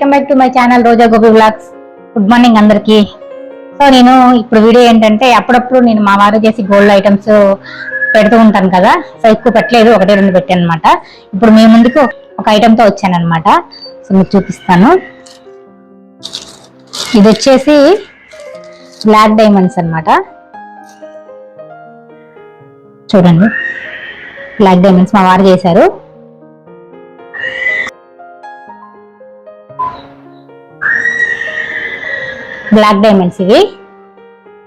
Welcome back to my channel Roja Gopi vlogs good morning అందరికి. So నేను ఇప్పుడు video ఏంటంటే అప్పుడప్పుడు నేను మా వారు చేసి గోల్డ్ ఐటమ్స్ పెడుతూ ఉంటాను కదా. సో ఎక్కువ పెట్టలేదు ఒకటే రెండు పెట్టాను అనమాట ఇప్పుడు మీ ముందుకు ఒక item తో వచ్చాను అనమాట సో మీకు చూపిస్తాను. ఇది వచ్చేసి బ్లాక్ డైమండ్స్ అన్నమాట. చూడండి. బ్లాక్ డైమండ్స్ మా వారు చేశారు. బ్లాక్ డైమండ్స్ ఇవి.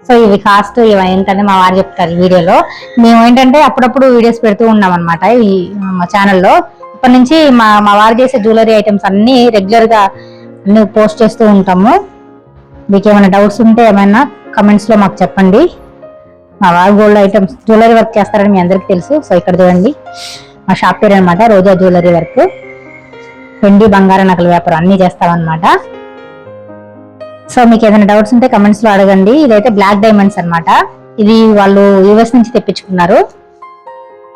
సో ఇవి కాస్ట్ ఇవి ఏంటంటే మా వారు చెప్తారు వీడియోలో. మేము ఏంటంటే అప్పుడప్పుడు వీడియోస్ పెడుతూ ఉన్నాం అనమాట ఈ మా ఛానల్లో ఇప్పటి నుంచి మా మా వారు చేసే జ్యువెలరీ ఐటమ్స్ అన్నీ రెగ్యులర్గా అన్ని పోస్ట్ చేస్తూ ఉంటాము. మీకు ఏమైనా డౌట్స్ ఉంటే ఏమైనా కమెంట్స్లో మాకు చెప్పండి. మా వారు గోల్డ్ ఐటమ్స్ జ్యువెలరీ వర్క్ చేస్తారని మీ అందరికీ తెలుసు. సో ఇక్కడ చూడండి. మా షాప్ పేరు అనమాట రోజా జ్యువెలరీ వర్క్ వెండి బంగారం నగల వ్యాపారం అన్నీ చేస్తామన్నమాట. సో మీకు ఏదైనా డౌట్స్ ఉంటే కమెంట్స్లో అడగండి. ఇదైతే బ్లాక్ డైమండ్స్ అన్నమాట. ఇది వాళ్ళు యూఎస్ నుంచి తెప్పించుకున్నారు.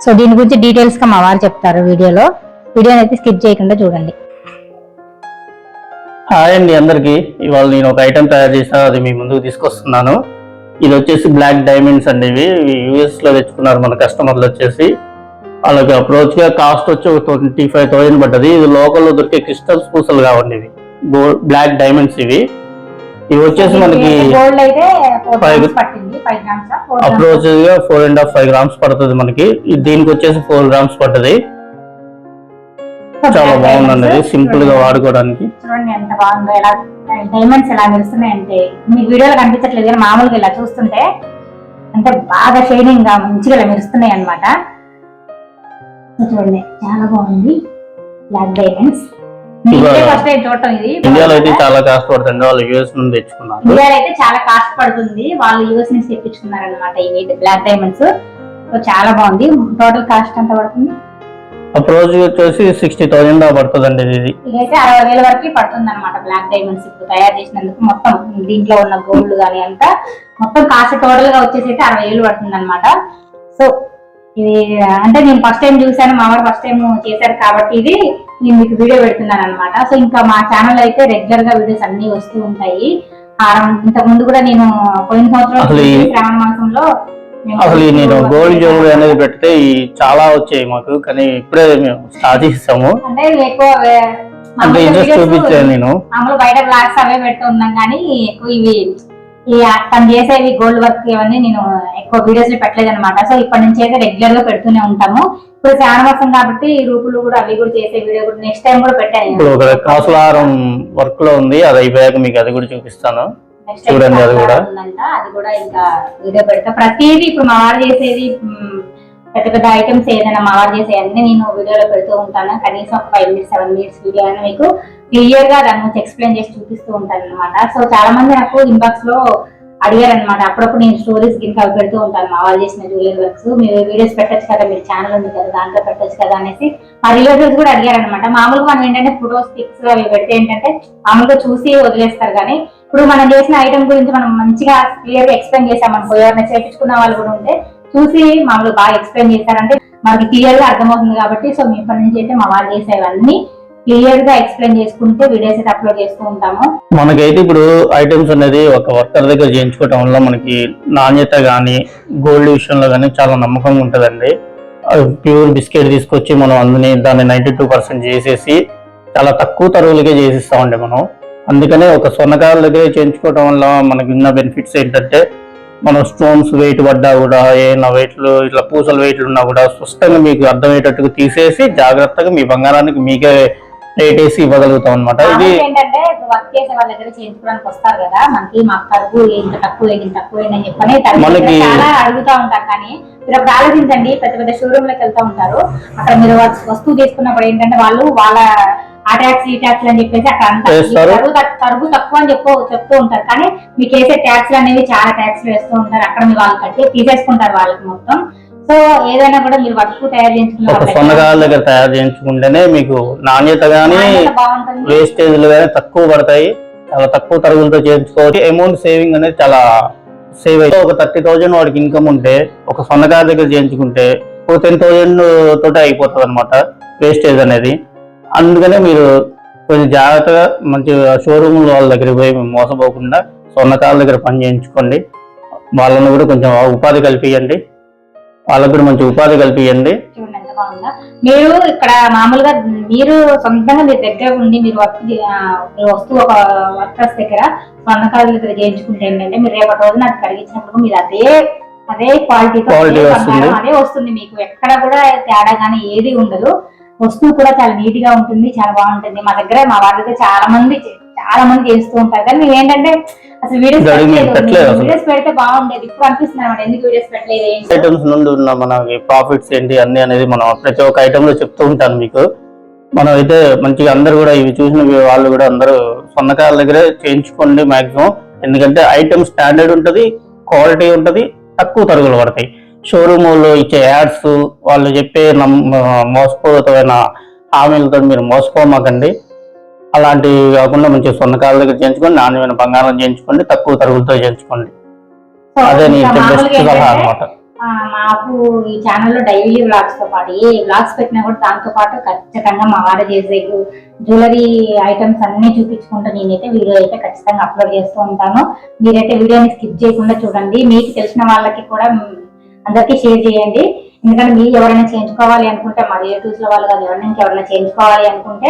సో దీని గురించి డీటెయిల్స్గా మా వారు చెప్తారు వీడియోలో. వీడియోని అయితే స్కిప్ చేయకుండా చూడండి. హాయ్ అండి అందరికి. ఇవాళ నేను ఒక ఐటెం తయారు చేసా అది మీ ముందుకు తీసుకొస్తున్నాను. ఇది వచ్చేసి బ్లాక్ డైమండ్స్ అండి ఇవి. యూఎస్లో తెచ్చుకున్నారు మన కస్టమర్లు వచ్చేసి. వాళ్ళకి అప్రోచ్గా కాస్ట్ వచ్చి ఒక ట్వంటీ ఫైవ్ థౌసండ్ పడ్డది. ఇది లోకల్లో దొరికే క్రిస్టల్స్ పూసలు కావండి ఇవి బ్లాక్ డైమండ్స్ ఇవి. ఇవి వచ్చేసి మనకి అప్రోచ్గా four and half five grams పడుతుంది మనకి. దీనికి వచ్చేసి ఫోర్ గ్రామ్స్ పడ్డది. చాలా బాగుందండి సింపుల్గా వాడుకోవడానికి. చూడండి ఎంత బాగుందో ఎలా డైమండ్స్ ఎలా మెరుస్తున్నాయంటే. మీకు వీడియోలో కనిపించట్లేదు కానీ మామూలుగా ఇలా చూస్తుంటే అంటే బాగా షైనింగ్గా మంచిగా ఇలా మెరుస్తున్నాయి అనమాట చూడండి చాలా బాగుంది. బ్లాక్ డైమండ్స్ ఇండియాలో అయితే చాలా కాస్ట్ పడుతుంది వాళ్ళు యూఎస్ నుండి తెచ్చుకున్నారు. ఇండియాలో అయితే చాలా కాస్ట్ పడుతుంది. వాళ్ళు యూఎస్ నుంచి తెప్పించుకున్నారు అనమాట ఇవి బ్లాక్ డైమండ్స్ సో చాలా బాగుంది. టోటల్ కాస్ట్ ఎంత పడుతుంది? అప్రోచ్ వచ్చేసి సిక్స్టీ థౌసండ్ పడుతుందండి ఇది. ఇదైతే అరవై వేల వరకు పడుతుంది అనమాట బ్లాక్ డైమండ్స్ ఇప్పుడు తయారు చేసినందుకు. మొత్తం దీంట్లో ఉన్న గోల్డ్ కానీ అంతా మొత్తం కాస్ట్ టోటల్గా వచ్చేసి అయితే అరవై వేలు పడుతుంది అనమాట సో ఇది అంటే నేను ఫస్ట్ టైం చూసాను మా వారు ఫస్ట్ టైం చేశారు కాబట్టి ఇది నేను మీకు వీడియో పెడుతున్నాను అనమాట సో ఇంకా మా ఛానల్ అయితే రెగ్యులర్గా వీడియోస్ అన్ని వస్తూ ఉంటాయి. ఇంతకు ముందు కూడా నేను పోయిన సంవత్సరం శ్రావణ మాసంలో అసలు నేను గోల్డ్ జ్యువెలరీ అనేది పెడితే చాలా వచ్చాయి మాకు కానీ ఇప్పుడే మేము స్టార్ట్ చేసాము. అంటే ఎక్కువ అంటే ఇంట్రెస్ట్ చూపించాను నేను. మామూలు బయట బ్లాగ్స్ అవే పెడుతూ ఉన్నాం కానీ ఎక్కువ ఇవి ఈ తను చేసేవి గోల్డ్ వర్క్ ఇవన్నీ నేను ఎక్కువ వీడియోస్ పెట్టలేదు అనమాట సో ఇప్పటి నుంచి అయితే రెగ్యులర్గా పెడుతూనే ఉంటాము. ఇప్పుడు శ్రావణమాసం కాబట్టి ఈ రూపులు కూడా అవి కూడా చేసే వీడియో కూడా నెక్స్ట్ టైం కూడా పెట్టాను. కాసులారం వర్క్లో ఉంది. అది అయిపోయాక మీకు అది కూడా చూపిస్తాను. చూడండి అది కూడా. అది కూడా ఇంకా వీడియో పెడతా. ప్రతిదీ ఇప్పుడు మా వారు చేసేది పెద్ద పెద్ద ఐటమ్స్ ఏదైనా మా వారు చేసే అన్ని నేను వీడియోలో పెడుతూ ఉంటాను. కనీసం ఒక five minutes seven minutes video అయినా మీకు క్లియర్గా దాని గురించి ఎక్స్ప్లెయిన్ చేసి చూపిస్తూ ఉంటాను అనమాట సో చాలా మంది నాకు ఇన్బాక్స్లో అడిగారు అనమాట అప్పుడప్పుడు నేను స్టోరీస్ కింద అవి పెడుతూ ఉంటాను. మా వాళ్ళు చేసిన జ్యువెలరీ వర్క్స్ మీరు వీడియోస్ పెట్టచ్చు కదా మీరు ఛానల్ ఉంది కదా దాంట్లో పెట్టొచ్చు కదా అనేసి మా రిలేటివ్స్ కూడా అడిగారు అనమాట మామూలుగా మనం ఏంటంటే ఫొటోస్ పిక్స్ అవి పెడితే ఏంటంటే మామూలుగా చూసి వదిలేస్తారు కానీ ఇప్పుడు మనం చేసిన ఐటమ్ గురించి మనం మంచిగా క్లియర్గా ఎక్స్ప్లెయిన్ చేసామనుకో ఎవరైనా చేపించుకున్న వాళ్ళు కూడా ఉంటే చూసి మామూలు బాగా ఎక్స్ప్లెయిన్ చేశారంటే మనకి క్లియర్గా అర్థమవుతుంది కాబట్టి సో మీ పని నుంచి అయితే మా వాళ్ళు చేసేవన్నీ క్లియర్గా ఎక్స్ప్లెయిన్ చేసుకుంటూ వీడియోస్ అయితే అప్లోడ్ చేస్తూ ఉంటాము. మనకైతే ఇప్పుడు ఐటమ్స్ అనేది ఒక వర్కర్ దగ్గర చేయించుకోవటం వల్ల మనకి నాణ్యత కానీ గోల్డ్ విషయంలో కానీ చాలా నమ్మకంగా ఉంటుందండి. ప్యూర్ బిస్కెట్ తీసుకొచ్చి మనం అందుని దాన్ని నైంటీ టూ పర్సెంట్ చేసేసి చాలా తక్కువ తరుగులకే చేసిస్తామండి మనం. అందుకనే ఒక స్వర్ణకారుల దగ్గర చేయించుకోవటం వల్ల మనకి ఉన్న బెనిఫిట్స్ ఏంటంటే మనం స్టోన్స్ వెయిట్ పడ్డా కూడా ఏమైనా వెయిట్లు ఇట్లా పూసల వెయిట్లు ఉన్నా కూడా స్పష్టంగా మీకు అర్థమయ్యేటట్టుగా తీసేసి జాగ్రత్తగా మీ బంగారానికి మీకే రేట్ వేసి ఇవ్వగలుగుతాం అనమాట ఇది ఏంటంటే వర్క్ చేసే వాళ్ళ దగ్గర చేయించుకోవడానికి వస్తారు కదా. మనకి మాకు తరుగు ఇంత తక్కువ ఇంత తక్కువ అని చెప్పని చాలా అడుగుతా ఉంటారు. కానీ మీరు అప్పుడు ఆలోచించండి పెద్ద పెద్ద షోరూమ్లకు వెళ్తా ఉంటారు. అక్కడ మీరు వస్- వస్తువు తీసుకున్నప్పుడు ఏంటంటే వాళ్ళు వాళ్ళ ఆ ట్యాక్స్ ఈ ట్యాక్స్ అని చెప్పేసి అక్కడ. తరుగు తరుగు తక్కువ అని చెప్పు చెప్తూ ఉంటారు. కానీ మీకు వేసే ట్యాక్స్ అనేవి చాలా ట్యాక్స్ వేస్తూ ఉంటారు. అక్కడ మీరు వాళ్ళు కట్టి తీసేసుకుంటారు వాళ్ళకి మొత్తం. సో ఏదైనా కూడా మీరు వర్క్ తయారు ఒక వాళ్ళ దగ్గర తయారు చేయించుకుంటేనే మీకు నాణ్యత బాగుంటుంది. వేస్టేజ్లు కానీ తక్కువ పడతాయి. చాలా తక్కువ తరుగులతో చేయించుకోవచ్చు. అమౌంట్ సేవింగ్ అనేది చాలా సేవ్ అయితే ఒక థర్టీ థౌజండ్ వాడికి ఇన్కమ్ ఉంటే ఒక సొన్నకారు దగ్గర చేయించుకుంటే ఒక టెన్ థౌజండ్ తోటి అయిపోతుంది అనమాట వేస్టేజ్ అనేది. అందుకనే మీరు కొంచెం జాగ్రత్తగా మంచి షోరూమ్ వాళ్ళ దగ్గర పోయి మోసపోకుండా స్వర్ణకాల దగ్గర పని చేయించుకోండి. వాళ్ళని కూడా కొంచెం ఉపాధి కల్పించండి. వాళ్ళకు కూడా మంచి ఉపాధి కల్పించండి చూడండి ఎంత బాగుందో? మీరు ఇక్కడ మామూలుగా మీరు సొంతంగా మీరు దగ్గర ఉండి మీరు వర్క్ చే- ఆ, మీరు వస్తూ ఒక వర్కర్స్ దగ్గర స్వర్ణకారుల దగ్గర చేయించుకుంటే ఏంటంటే మీరు రేపటి రోజున అది కడిగించినప్పుడు మీరు అదే అదే క్వాలిటీ Quality వస్తుంది. అదే వస్తుంది మీకు. ఎక్కడ కూడా తేడా కానీ ఏది ఉండదు. వస్తువు కూడా చాలా నీట్గా ఉంటుంది చాలా బాగుంటుంది. మా దగ్గర మా వాళ్ళ దగ్గర చాలా మంది చే- చాలా మంది చేస్తూ ఉంటారు. కానీ మేము ఏంటంటే అసలు వీడియోస్ పెట్టలేదు. పెడితే బాగుండేది. ఇప్పుడు అనిపిస్తుంది ఎందుకు వీడియోస్ పెట్టలేదు ఐటమ్స్ నుండి ఉన్న మనకి ప్రాఫిట్స్ ఏంటి అన్ని అనేది మనం ప్రతి ఒక్క ఐటమ్లో చెప్తూ ఉంటాను మీకు. మనం అయితే మంచిగా అందరు కూడా ఇవి చూసిన వాళ్ళు కూడా అందరూ సొన్నకాయల దగ్గరే చేయించుకోండి మాక్సిమం ఎందుకంటే ఐటమ్ స్టాండర్డ్ ఉంటది క్వాలిటీ ఉంటది తక్కువ తరుగులు పడతాయి. షోరూమ్లో ఇచ్చే యాడ్స్ వాళ్ళు చెప్పే మోసపూరితమైన హామీలతో మీరు మోసపోమాకండి. అలాంటివి కాకుండా మంచి సొన్నకాయల దగ్గర చేయించుకోండి నాణ్యమైన బంగారం చేయించుకోండి తక్కువ తరుగులతో చేయించుకోండి. అదే నీ ఇంకా బెస్ట్ సలహా అనమాట మాకు ఈ ఛానల్లో డైలీ వ్లాగ్స్తో పాటు ఏ వ్లాగ్స్ పెట్టినా కూడా దాంతో పాటు ఖచ్చితంగా మా వాడ చేసే జ్యువెలరీ ఐటమ్స్ అన్ని చూపించుకుంటూ నేనైతే వీడియో అయితే ఖచ్చితంగా అప్లోడ్ చేస్తూ ఉంటాను. మీరైతే వీడియోని స్కిప్ చేయకుండా చూడండి. మీకు తెలిసిన వాళ్ళకి కూడా అందరికీ షేర్ చేయండి. ఎందుకంటే మీరు ఎవరైనా చేయించుకోవాలి అనుకుంటే మా రిలేటివ్స్లో వాళ్ళు కాదు ఎవరైనా ఇంకెవరైనా చేయించుకోవాలి అనుకుంటే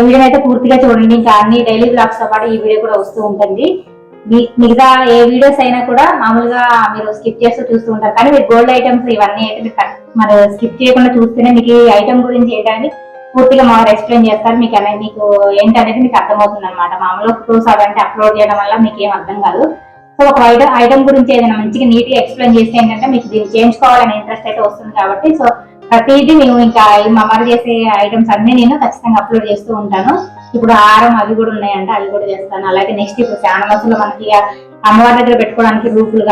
వీడియో అయితే పూర్తిగా చూడండి. ఇంకా అన్ని డైలీ బ్లాగ్స్తో పాటు ఈ వీడియో కూడా వస్తూ ఉంటుంది. మీ- మిగతా ఏ వీడియోస్ అయినా కూడా మామూలుగా మీరు స్కిప్ చేస్తూ చూస్తూ ఉంటారు. కానీ మీరు గోల్డ్ ఐటమ్స్ ఇవన్నీ అయితే మీరు మరి స్కిప్ చేయకుండా చూస్తేనే మీకు ఈ ఐటమ్ గురించి ఏంటనేది పూర్తిగా మాకు ఎక్స్ప్లెయిన్ చేస్తారు. మీకు అనేది మీకు ఏంటనేది మీకు అర్థమవుతుంది అనమాట మామూలుగా ఫోటోస్ అవంటే అప్లోడ్ చేయడం వల్ల మీకు ఏం అర్థం కాదు. సో ఒక ఐటమ్ ఐటమ్ గురించి ఏదైనా మంచిగా నీట్గా ఎక్స్ప్లెయిన్ చేస్తే ఏంటంటే మీకు దీన్ని చేయించుకోవాలనే ఇంట్రెస్ట్ అయితే వస్తుంది కాబట్టి సో ప్రతిదీ మేము ఇంకా మా చేసే ఐటమ్స్ అన్ని నేను ఖచ్చితంగా అప్లోడ్ చేస్తూ ఉంటాను. ఇప్పుడు హారం అవి కూడా ఉన్నాయంట అవి కూడా చేస్తాను. అలాగే నెక్స్ట్ ఇప్పుడు చాలా మసలు మనకి అమ్మవారి దగ్గర పెట్టుకోవడానికి రూపులు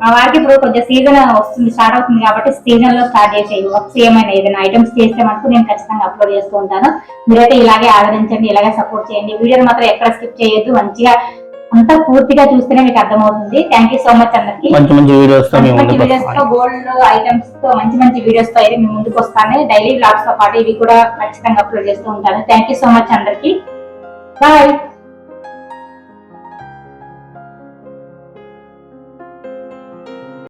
మా వారికి ఇప్పుడు కొంచెం సీజన్ వస్తుంది స్టార్ట్ అవుతుంది కాబట్టి సీజన్లో స్టార్ట్ చేసే వర్క్స్ ఏమైనా ఏదైనా ఐటమ్స్ చేస్తే మటుకు నేను ఖచ్చితంగా అప్లోడ్ చేస్తూ ఉంటాను. మీరైతే ఇలాగే ఆదరించండి ఇలాగే సపోర్ట్ చేయండి. వీడియోని మాత్రం ఎక్కడ స్కిప్ చేయొద్దు. మంచిగా అంతా పూర్తిగా చూస్తేనే మీకు అర్థమవుతుంది. థ్యాంక్ యూ సో మచ్ అందరికి. మంచి మంచి వీడియోస్తో వీడియోస్తో గోల్డ్ ఐటమ్స్తో మంచి మంచి వీడియోస్తో అయితే మేము ముందుకు వస్తాను. డైలీ బ్లాగ్స్తో పాటు ఇవి కూడా ఖచ్చితంగా అప్లోడ్ చేస్తూ ఉంటాను. థ్యాంక్ యూ సో మచ్ అందరికి. బాయ్